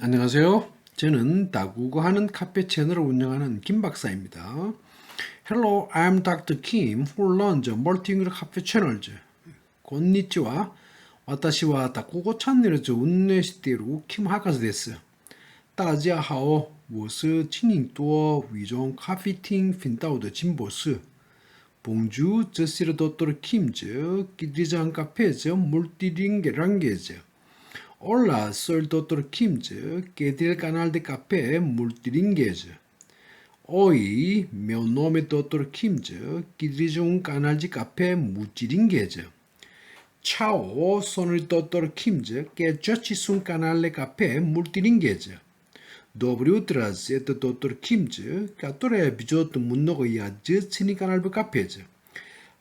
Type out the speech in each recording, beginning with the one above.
안녕하세요. 저는 다국어 하는 카페 채널을 운영하는 김 박사입니다. Hello, I'm Dr. Kim who runs Multilingual Cafe Channels. 곤니치와 私は大国チャンネルを運営しているキム博士です。大家好，我是青岭多伪装咖啡厅频道的金博士。Bonjour, je suis le Dr. Kim, qui dirige un café multilingue language. Hola, soy el Dr. Kim, que tiene el canal de café multilingüe. Hoy mi nombre es Dr. Kim, que dirige un canal de café multilingüe. Ciao, sono il Dr. Kim, che gestisce un canale café multilingüe. Доброе утро, это доктор Kim, который ведет много язычный канал в кафе.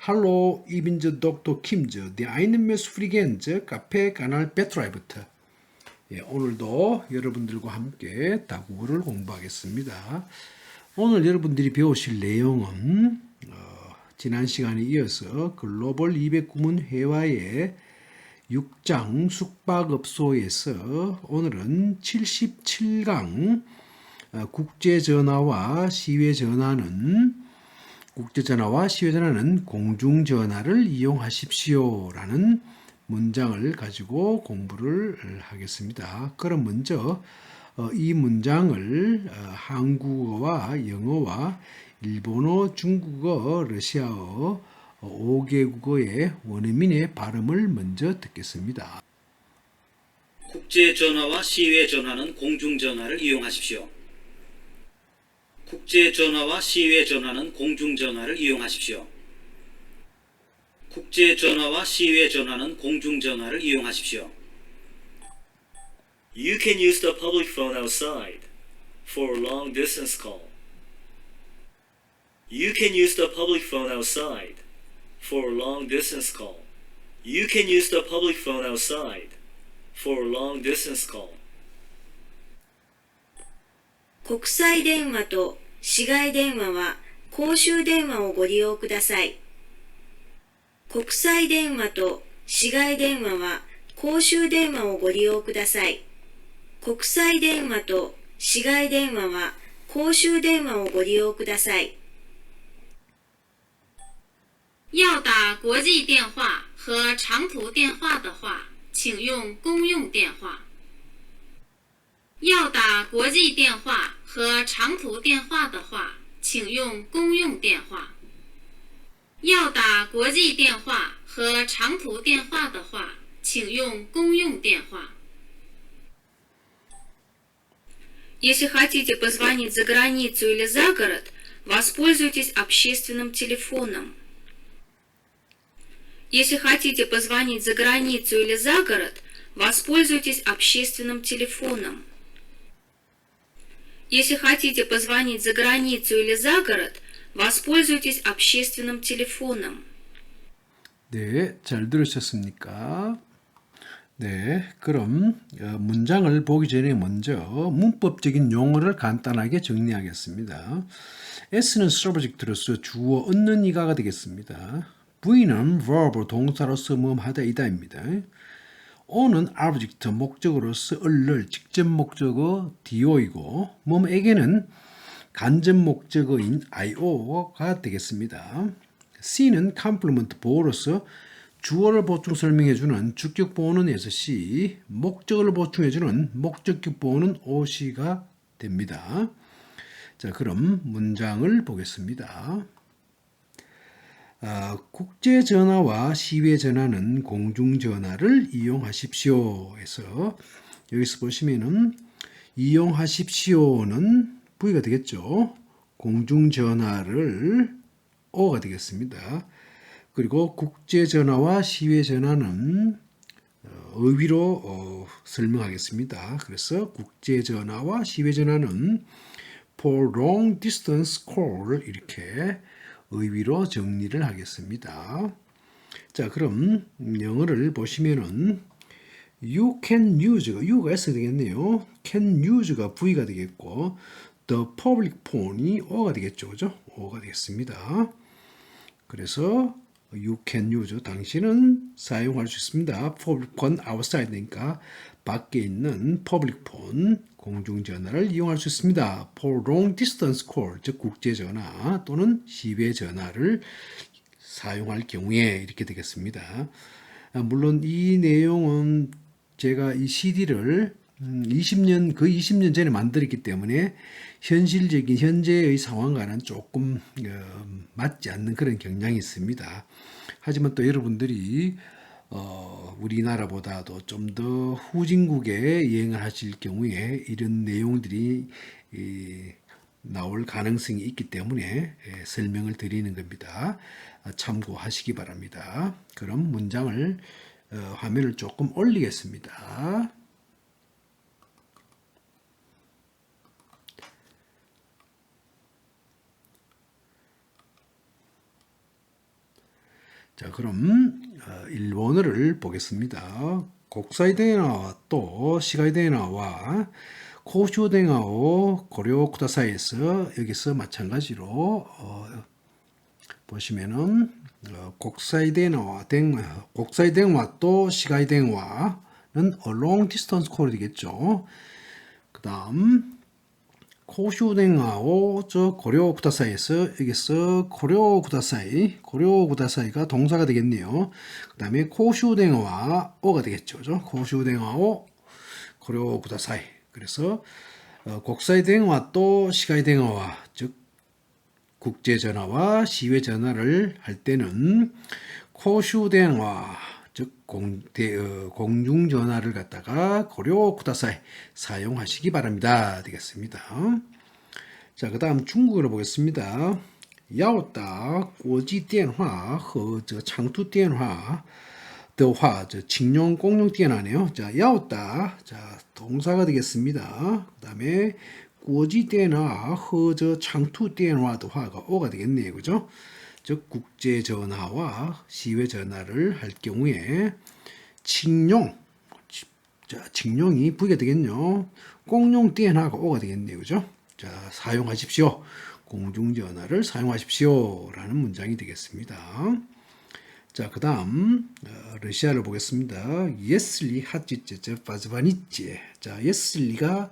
Hallo, ich bin der Dr. Kim, der einen Messfrequenz 카페 канал Betreibt. 예, 오늘도 여러분들과 함께 다국어를 공부하겠습니다. 오늘 여러분들이 배우실 내용은 어, 지난 시간에 이어서 글로벌 209문 회화의 6장 숙박업소에서 오늘은 77강 어, 국제전화와 시외전화는 국제전화와 시외전화는 공중전화를 이용하십시오라는 문장을 가지고 공부를 하겠습니다. 그럼 먼저 어, 이 문장을 어, 한국어와 영어와 일본어, 중국어, 러시아어 5개국어의 원어민의 발음을 먼저 듣겠습니다. 국제 전화와 시외 전화는 공중 전화를 이용하십시오. 국제 전화와 시외 전화는 공중 전화를 이용하십시오. 국제 전화와 시외 전화는 공중 전화를 이용하십시오. You can use the public phone outside for a long distance call. You can use the public phone outside for a long distance call. You can use the public phone outside for a long distance call. 国際電話と市外電話は公衆電話をご利用ください。 国際電話と市外電話は公衆電話をご利用ください。国際電話と市外電話は公衆電話をご利用ください。要打国际电话和长途电话的话，请用公用电话。要打国际电话和长途电话的话，请用公用电话。要打国际电话和长途电话的话，请用公用电话。 Если хотите позвонить за границу или за город, воспользуйтесь общественным телефоном. Если хотите позвонить за границу или за город, воспользуйтесь общественным телефоном. Если хотите позвонить за границу или за город, воспользуйтесь общественным телефоном. 네, 잘 들으셨습니까? 네, 그럼 어, 문장을 보기 전에 먼저 문법적인 용어를 간단하게 정리하겠습니다. S는 subject로서 주어 얻는 이가가 되겠습니다. V는 verb 동사로서 뭐하다 이다입니다. O는 object 목적으로서 얼를 직접 목적어 do이고 몸에게는 간접 목적어인 io가 되겠습니다. C는 complement 보호로서 주어를 보충 설명해주는 주격 보호는 S-C, 목적어를 보충해주는 목적격 보호는 O-C가 됩니다. 자, 그럼 문장을 보겠습니다. 아, 국제 전화와 시외 전화는 공중 전화를 이용하십시오. 해서 여기서 보시면은 이용하십시오는 V가 되겠죠. 공중 전화를 O가 되겠습니다. 그리고 국제 전화와 시외 전화는 어, 의위로 어, 설명하겠습니다. 그래서 국제 전화와 시외 전화는 for long distance call 이렇게 의위로 정리를 하겠습니다. 자, 그럼 영어를 보시면은 you can use가 u가 s 되겠네요. can use가 v가 되겠고 the public phone이 o가 되겠죠, 그죠? o가 되겠습니다. 그래서 you can use 당신은 사용할 수 있습니다. public phone outside니까 밖에 있는 public 가까운 공중전화를 이용할 수 있습니다. For long distance call, 즉 국제전화 또는 시외 전화를 사용할 경우에 이렇게 되겠습니다. 아, 물론 이 내용은 제가 이 CD를 20년 그 20년 전에 만들었기 때문에 현실적인 현재의 상황과는 조금 어, 맞지 않는 그런 경향이 있습니다. 하지만 또 여러분들이 어, 우리나라보다도 좀 더 후진국에 여행을 하실 경우에 이런 내용들이 이, 나올 가능성이 있기 때문에 예, 설명을 드리는 겁니다. 아, 참고하시기 바랍니다. 그럼 문장을 어, 화면을 조금 올리겠습니다. 자, 그럼 어, 일본어를 보겠습니다. 국사이 대나와 또 시가이 대나와 고쇼 대나오 고려 쿠다사이에서 여기서 마찬가지로 어, 보시면은 어, 국사이 대나와 댕 국사이 대와 또 시가이 대와는 long distance call이 되겠죠. 그다음 코슈댕하고 저 고려 구다사이에서 여기서 고려 구다사이 고려 구다사이가 동사가 되겠네요. 그 다음에 코슈댕어와 오가 되겠죠. 그죠? 코슈댕하고 고려 구다사이. 그래서 어, 국사이 댕어와 또 시가이 댕어와 즉 국제 전화와 시외 전화를 할 때는 코슈댕화 즉 공, 대, 어, 공중 전화를 갖다가 고려 쿠다사이 사용하시기 바랍니다. 되겠습니다. 자, 그다음 중국어로 보겠습니다. 要打国际电话和这个长途电话的话，这请用公用电话네요. 자, 要打 자, 동사가 되겠습니다. 그다음에 国际电话和这长途电话的话가 오가 되겠네요. 그죠? 즉 국제 전화와 시외 전화를 할 경우에 칭용 자, 칭용이 V가 되겠네요. 공용電話가 O가 되겠네요. 그죠? 자, 사용하십시오. 공중 전화를 사용하십시오 라는 문장이 되겠습니다. 자, 그 다음 어, 러시아를 보겠습니다. 예슬리 하찌째 바즈바니째. 자, 예슬리가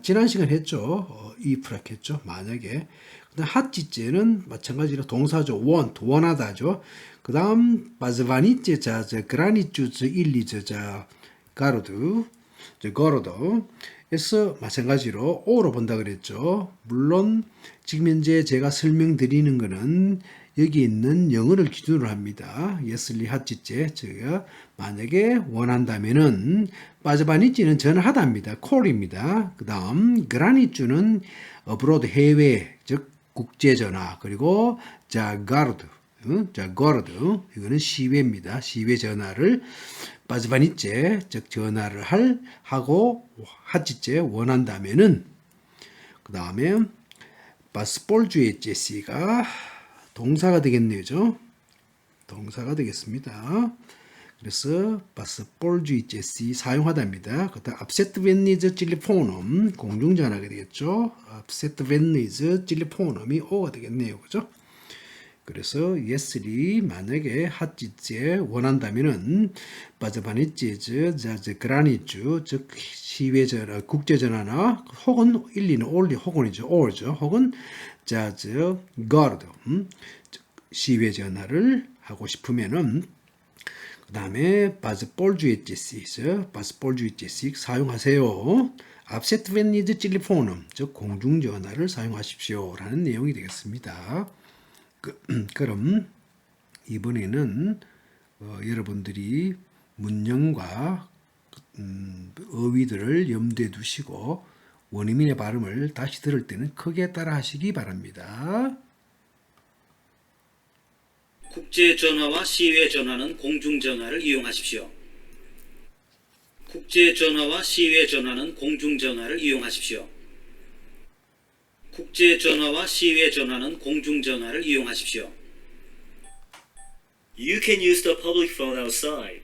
지난 시간 했죠. 어, 이 프락 했죠. 만약에 그다음 하찌째는 마찬가지로 동사죠. want 원하다죠. 그다음 바즈바니째 자, 저 그라니쭈즈 일리저 자 가로드 저 거로도 에서 마찬가지로 오로 본다 그랬죠. 물론 지금 현재 제가 설명드리는 거는 여기 있는 영어를 기준으로 합니다. 예슬리 핫지째 제가 만약에 원한다면은 빠져바니찌는 전화하다입니다. 콜입니다. 그 다음 그라니쭈는 어브로드 해외 즉 국제 전화 그리고 자 가르드 어? 자 거르드 이거는 시외입니다. 시외 전화를 빠져바니째 즉 전화를 할 하고 하지째 원한다면은 그 다음에 바스볼주의 제시가 동사가 되겠네요. 동사가 되겠습니다. 그래서 바스볼주의 제시 사용하다입니다. 그다음 upset when is 찔리포넘 공중전화가 되겠죠. upset when is 찔리포넘이 오가 되겠네요. 그죠? 그래서 예슬이 만약에 핫지제 원한다면은 바자바니찌즈 자즈 그라니쭈 즉 시외 전화 국제 전화나 혹은 일리는 올리 혹은이죠 올죠 혹은 자즈 거드 음, 즉 시외 전화를 하고 싶으면은 그 다음에 바스볼주이제시 바스볼주이제시 사용하세요. 앞세트 웬니드 찔리포넘 즉 공중 전화를 사용하십시오라는 내용이 되겠습니다. 그, 그럼 이번에는 어, 여러분들이 문형과 음, 어휘들을 염두에 두시고 원어민의 발음을 다시 들을 때는 크게 따라 하시기 바랍니다. 국제 전화와 시외 전화는 공중 전화를 이용하십시오. 국제 전화와 시외 전화는 공중 전화를 이용하십시오. 국제 전화와 시외 전화는 공중 전화를 이용하십시오. You can use the public phone outside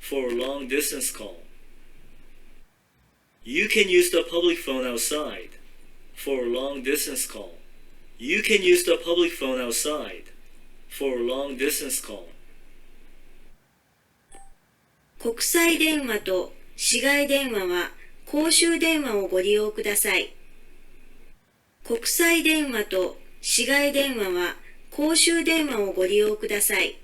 for a long distance call. You can use the public phone outside for a long distance call. You can use the public phone outside for a long distance call. 国際電話と市外電話は 公衆電話をご利用ください。 国際電話と市外電話は公衆電話をご利用ください。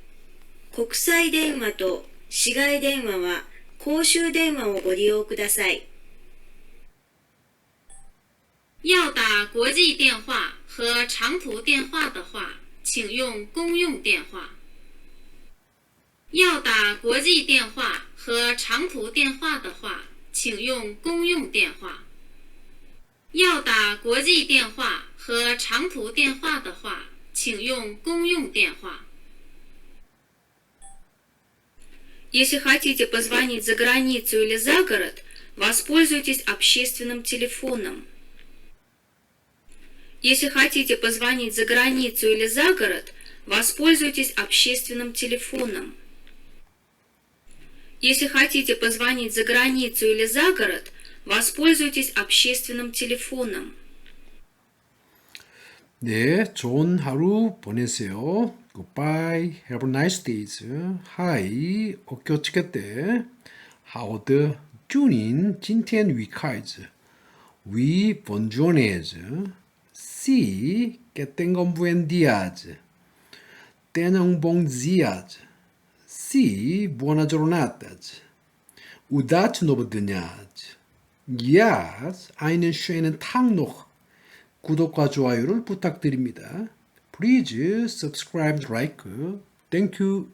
国際電話と市外電話は公衆電話をご利用ください。要打国际电话和长途电话的话，请用公用电话。要打国际电话和长途电话的话，请用公用电话。要打国际电话和长途电话的话，请用公用电话。 Если хотите позвонить за границу или за город, воспользуйтесь общественным телефоном. Если хотите позвонить за границу или за город, воспользуйтесь общественным телефоном. Если хотите позвонить за границу или за город, Воспользуйтесь общественным телефоном. 네, 좋은 하루 보내세요. Goodbye. Have a nice day. Hi. 오교치겠대. How the Junin Jintian Wikaiz. We Bonjournes. Si que tengan buen días. Tengan bom dias. Si buona Yes. Einen schönen Tag noch. 구독과 좋아요를 부탁드립니다. Please subscribe, like. Thank you.